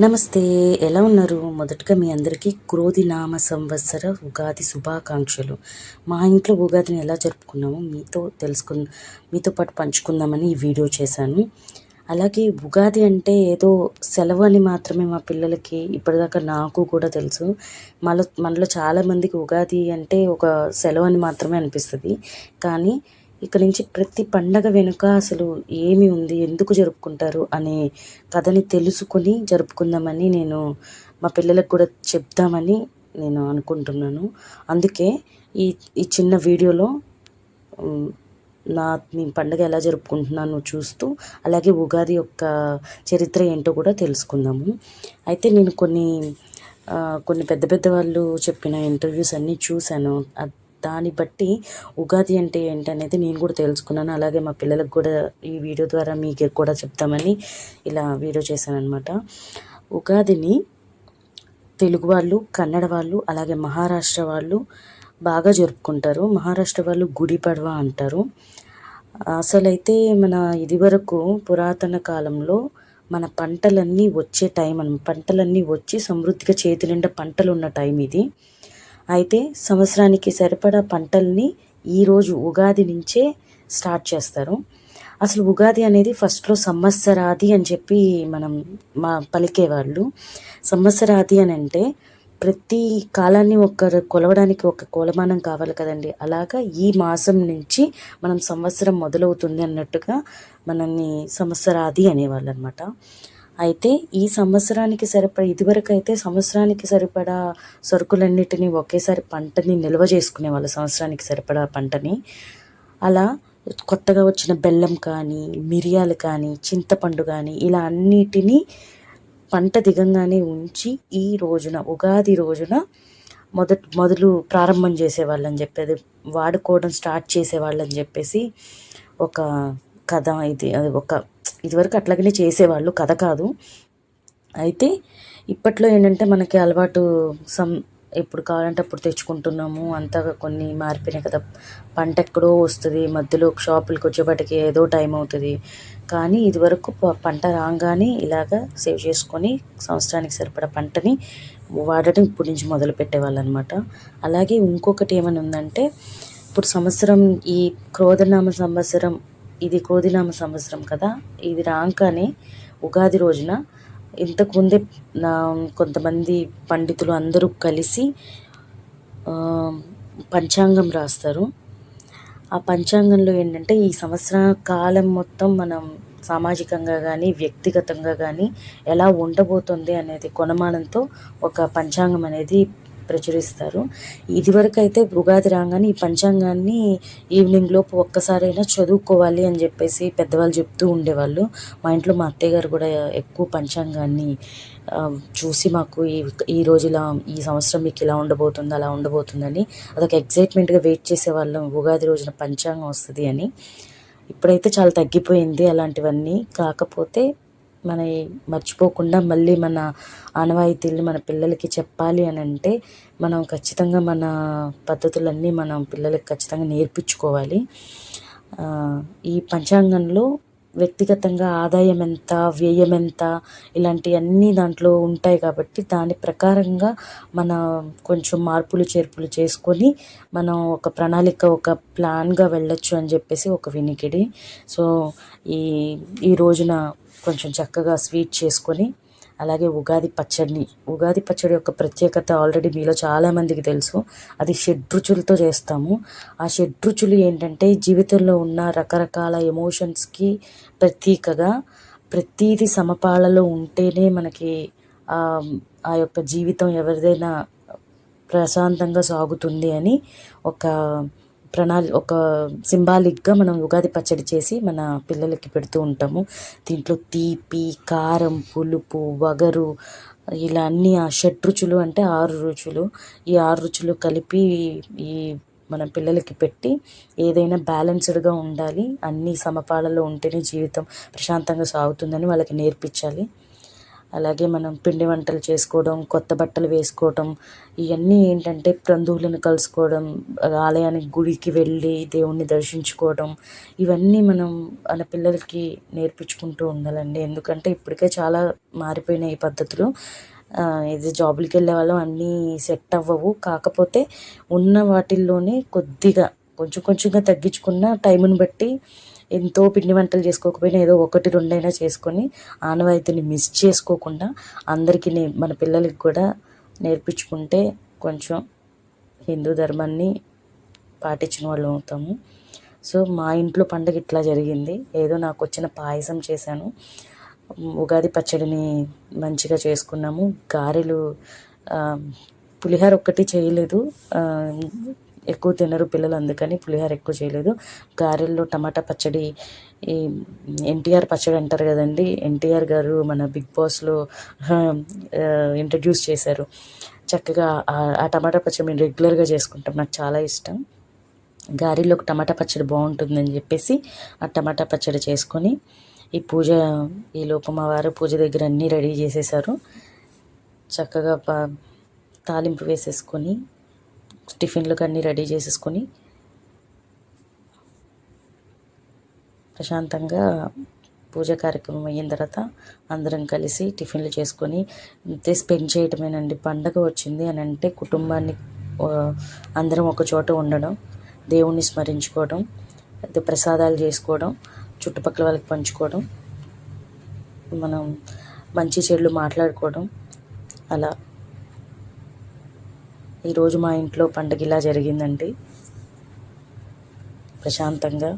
నమస్తే ఎలా ఉన్నారు? మొదటగా మీ అందరికీ క్రోధి నామ సంవత్సర ఉగాది శుభాకాంక్షలు. మా ఇంట్లో ఉగాదిని ఎలా జరుపుకున్నామో మీతో తెలుసుకు మీతో పాటు పంచుకుందామని ఈ వీడియో చేశాను. అలాగే ఉగాది అంటే ఏదో సెలవు అని మాత్రమే మా పిల్లలకి ఇప్పటిదాకా నాకు కూడా తెలుసు. మన మనలో చాలామందికి ఉగాది అంటే ఒక సెలవు అని మాత్రమే అనిపిస్తుంది. కానీ ఇక నుంచి ప్రతి పండగ వెనుక అసలు ఏమి ఉంది? ఎందుకు జరుపుకుంటారు? అనే కథని తెలుసుకొని జరుపుకుందామని నేను మా పిల్లలకు కూడా చెప్దామని నేను అనుకుంటున్నాను. అందుకే ఈ ఈ చిన్న వీడియోలో నా మీ పండుగ ఎలా జరుపుకుంటున్నాను చూస్తూ అలాగే ఉగాది యొక్క చరిత్ర ఏంటో కూడా తెలుసుకుందాము. అయితే నేను కొన్ని కొన్ని పెద్ద పెద్ద వాళ్ళు చెప్పిన ఇంటర్వ్యూస్ అన్నీ చూశాను. దాన్ని బట్టి ఉగాది అంటే ఏంటనేది నేను కూడా తెలుసుకున్నాను. అలాగే మా పిల్లలకు కూడా ఈ వీడియో ద్వారా మీకు కూడా చెప్తామని ఇలా వీడియో చేశాను అనమాట ఉగాదిని తెలుగు వాళ్ళు కన్నడ వాళ్ళు అలాగే మహారాష్ట్ర వాళ్ళు బాగా జరుపుకుంటారు. మహారాష్ట్ర వాళ్ళు గుడి పడవ అంటారు. అసలైతే మన ఇదివరకు పురాతన కాలంలో మన పంటలన్నీ వచ్చే టైం అని పంటలన్నీ వచ్చి సమృద్ధిగా చేతి నిండా పంటలు ఉన్న టైం ఇది. అయితే సంవత్సరానికి సరిపడా పంటల్ని ఈరోజు ఉగాది నుంచే స్టార్ట్ చేస్తారు. అసలు ఉగాది అనేది ఫస్ట్లో సంవత్సరాది అని చెప్పి మనం మా పలికేవాళ్ళు. సంవత్సరాది అని అంటే ప్రతి కాలాన్ని ఒకరు కొలవడానికి ఒక కొలమానం కావాలి కదండి. అలాగా ఈ మాసం నుంచి మనం సంవత్సరం మొదలవుతుంది అన్నట్టుగా మనల్ని సంవత్సరాది అనేవాళ్ళు అనమాట అయితే ఈ సంవత్సరానికి సరిపడా ఇదివరకు అయితే సంవత్సరానికి సరిపడా సరుకులన్నిటినీ ఒకేసారి పంటని నిల్వ చేసుకునే వాళ్ళు సంవత్సరానికి సరిపడా పంటని. అలా కొత్తగా వచ్చిన బెల్లం కానీ మిరియాలు కానీ చింతపండు కానీ ఇలా అన్నిటినీ పంట దిగంగానే ఉంచి ఈ రోజున ఉగాది రోజున మొదట మొదలు ప్రారంభం చేసేవాళ్ళని చెప్పేది వాడుకోవడం స్టార్ట్ చేసేవాళ్ళని చెప్పేసి ఒక కథ ఇది అది ఒక ఇదివరకు అట్లాగనే చేసేవాళ్ళు కథ కాదు. అయితే ఇప్పట్లో ఏంటంటే మనకి అలవాటు సం ఎప్పుడు కావాలంటే అప్పుడు తెచ్చుకుంటున్నాము. అంతగా కొన్ని మారిపోయినాయి కదా. పంట ఎక్కడో వస్తుంది మధ్యలో షాపులకు వచ్చేపాటికి ఏదో టైం అవుతుంది. కానీ ఇదివరకు పంట రాగానే ఇలాగ సేవ్ చేసుకొని సంవత్సరానికి సరిపడా పంటని వాడటం ఇప్పటి నుంచి మొదలు పెట్టేవాళ్ళు అనమాట అలాగే ఇంకొకటి ఏమైనా ఉందంటే ఇప్పుడు సంవత్సరం ఈ క్రోధనామ సంవత్సరం ఇది కోదిలామ సంవత్సరం కదా. ఇది రాగానే ఉగాది రోజున ఇంతకుముందే నా కొంతమంది పండితులు అందరూ కలిసి పంచాంగం రాస్తారు. ఆ పంచాంగంలో ఏంటంటే ఈ సంవత్సర కాలం మొత్తం మనం సామాజికంగా కానీ వ్యక్తిగతంగా కానీ ఎలా ఉండబోతుంది అనేది కొనమానంతో ఒక పంచాంగం అనేది ప్రచురిస్తారు. ఇదివరకు అయితే ఉగాది రాగానే ఈ పంచాంగాన్ని ఈవినింగ్ లోపు ఒక్కసారైనా చదువుకోవాలి అని చెప్పేసి పెద్దవాళ్ళు చెప్తూ ఉండేవాళ్ళు. మా ఇంట్లో మా అత్తయ్య గారు కూడా ఎక్కువ పంచాంగాన్ని చూసి మాకు ఈ ఈ రోజు ఇలా ఈ సంవత్సరం మీకు ఇలా ఉండబోతుంది అలా ఉండబోతుందని అదొక ఎగ్జైట్మెంట్గా వెయిట్ చేసేవాళ్ళం. ఉగాది రోజున పంచాంగం వస్తుంది అని. ఇప్పుడైతే చాలా తగ్గిపోయింది అలాంటివన్నీ. కాకపోతే మన మర్చిపోకుండా మళ్ళీ మన ఆనవాయితీల్ని మన పిల్లలకి చెప్పాలి అని అంటే మనం ఖచ్చితంగా మన పద్ధతులన్నీ మనం పిల్లలకి ఖచ్చితంగా నేర్పించుకోవాలి. ఈ పంచాంగంలో వ్యక్తిగతంగా ఆదాయం ఎంత వ్యయం ఎంత ఇలాంటివన్నీ దాంట్లో ఉంటాయి కాబట్టి దాని ప్రకారంగా మన కొంచెం మార్పులు చేర్పులు చేసుకొని మనం ఒక ప్రణాళిక ఒక ప్లాన్గా వెళ్ళొచ్చు అని చెప్పేసి ఒక వినికిడి. సో ఈ ఈ రోజున కొంచెం చక్కగా స్వీట్ చేసుకొని అలాగే ఉగాది పచ్చడిని. ఉగాది పచ్చడి యొక్క ప్రత్యేకత ఆల్రెడీ మీలో చాలామందికి తెలుసు. అది షడ్రుచులతో చేస్తాము. ఆ షడ్రుచులు ఏంటంటే జీవితంలో ఉన్న రకరకాల ఎమోషన్స్కి ప్రతీకగా ప్రతీది సమపాలలో ఉంటేనే మనకి ఆ ఆ యొక్క జీవితం ఎవరిదైనా ప్రశాంతంగా సాగుతుంది అని ఒక ప్రణాళి ఒక సింబాలిక్గా మనం ఉగాది పచ్చడి చేసి మన పిల్లలకి పెడుతూ ఉంటాము. దీంట్లో తీపి కారం పులుపు వగరు ఇలా అన్ని ఆ షడ్రుచులు అంటే ఆరు రుచులు. ఈ ఆరు రుచులు కలిపి ఈ మన పిల్లలకి పెట్టి ఏదైనా బ్యాలెన్స్డ్గా ఉండాలి. అన్ని సమపాలలో ఉంటేనే జీవితం ప్రశాంతంగా సాగుతుందని వాళ్ళకి నేర్పించాలి. అలాగే మనం పిండి వంటలు చేసుకోవడం కొత్త బట్టలు వేసుకోవడం ఇవన్నీ ఏంటంటే బంధువులను కలుసుకోవడం ఆలయానికి గుడికి వెళ్ళి దేవుణ్ణి దర్శించుకోవడం ఇవన్నీ మనం మన పిల్లలకి నేర్పించుకుంటూ ఉండాలండి. ఎందుకంటే ఇప్పటికే చాలా మారిపోయినాయి ఈ పద్ధతులు. ఇది జాబులకి వెళ్ళే వాళ్ళం అన్నీ సెట్ అవ్వవు. కాకపోతే ఉన్న వాటిల్లోనే కొద్దిగా కొంచెం కొంచెంగా తగ్గించుకున్న టైంని బట్టి ఎంతో పిండి వంటలు చేసుకోకపోయినా ఏదో ఒకటి రెండైనా చేసుకొని ఆనవాయితీని మిస్ చేసుకోకుండా అందరికీ నే మన పిల్లలకి కూడా నేర్పించుకుంటే కొంచెం హిందూ ధర్మాన్ని పాటించిన వాళ్ళు అవుతాము. సో మా ఇంట్లో పండుగ ఇట్లా జరిగింది. ఏదో నాకు వచ్చిన పాయసం చేశాను. ఉగాది పచ్చడిని మంచిగా చేసుకున్నాము. గారెలు పులిహోర ఒక్కటి చేయలేదు. ఎక్కువ తినరు పిల్లలు అందుకని పులిహోర ఎక్కువ చేయలేదు. గారెల్లో టమాటా పచ్చడి ఈ ఎన్టీఆర్ పచ్చడి అంటారు కదండి ఎన్టీఆర్ గారు మన బిగ్ బాస్లో ఇంట్రడ్యూస్ చేశారు. చక్కగా ఆ టమాటా పచ్చడి మేము రెగ్యులర్గా చేసుకుంటాం నాకు చాలా ఇష్టం. గారెలోకి టమాటా పచ్చడి బాగుంటుందని చెప్పేసి ఆ టమాటా పచ్చడి చేసుకొని ఈ పూజ ఈ లోపు మా వారు పూజ దగ్గర అన్నీ రెడీ చేసేసారు. చక్కగా ప తాలింపు వేసేసుకొని టిఫిన్లకు అన్నీ రెడీ చేసేసుకొని ప్రశాంతంగా పూజ కార్యక్రమం అయిన తర్వాత అందరం కలిసి టిఫిన్లు చేసుకొని అంతే స్పెండ్ చేయటమేనండి. పండగ వచ్చింది అని అంటే కుటుంబాన్ని అందరం ఒక చోట ఉండడం దేవుణ్ణి స్మరించుకోవడం అయితే ప్రసాదాలు చేసుకోవడం చుట్టుపక్కల వాళ్ళకి పంచుకోవడం మనం మంచి చెడులు మాట్లాడుకోవడం అలా ఈరోజు మా ఇంట్లో పండగ ఇలా జరిగిందండి. ప్రశాంతంగా.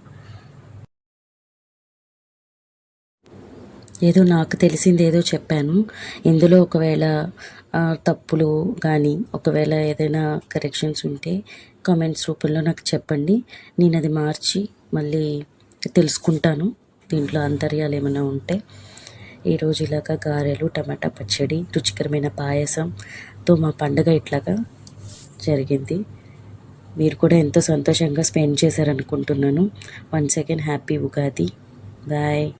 ఏదో నాకు తెలిసింది ఏదో చెప్పాను. ఇందులో ఒకవేళ తప్పులు కానీ ఒకవేళ ఏదైనా కరెక్షన్స్ ఉంటే కామెంట్స్ రూపంలో నాకు చెప్పండి. నేను అది మార్చి మళ్ళీ తెలుసుకుంటాను. దీంట్లో అంతర్యాలు ఏమైనా ఉంటే. ఈరోజు ఇలాగా గారెలు టమాటా పచ్చడి రుచికరమైన పాయసంతో మా పండుగ ఇట్లాగా జరిగింది. మీరు కూడా ఎంతో సంతోషంగా spend చేశారనుకుంటున్నాను. One second happy Ugadi. Bye.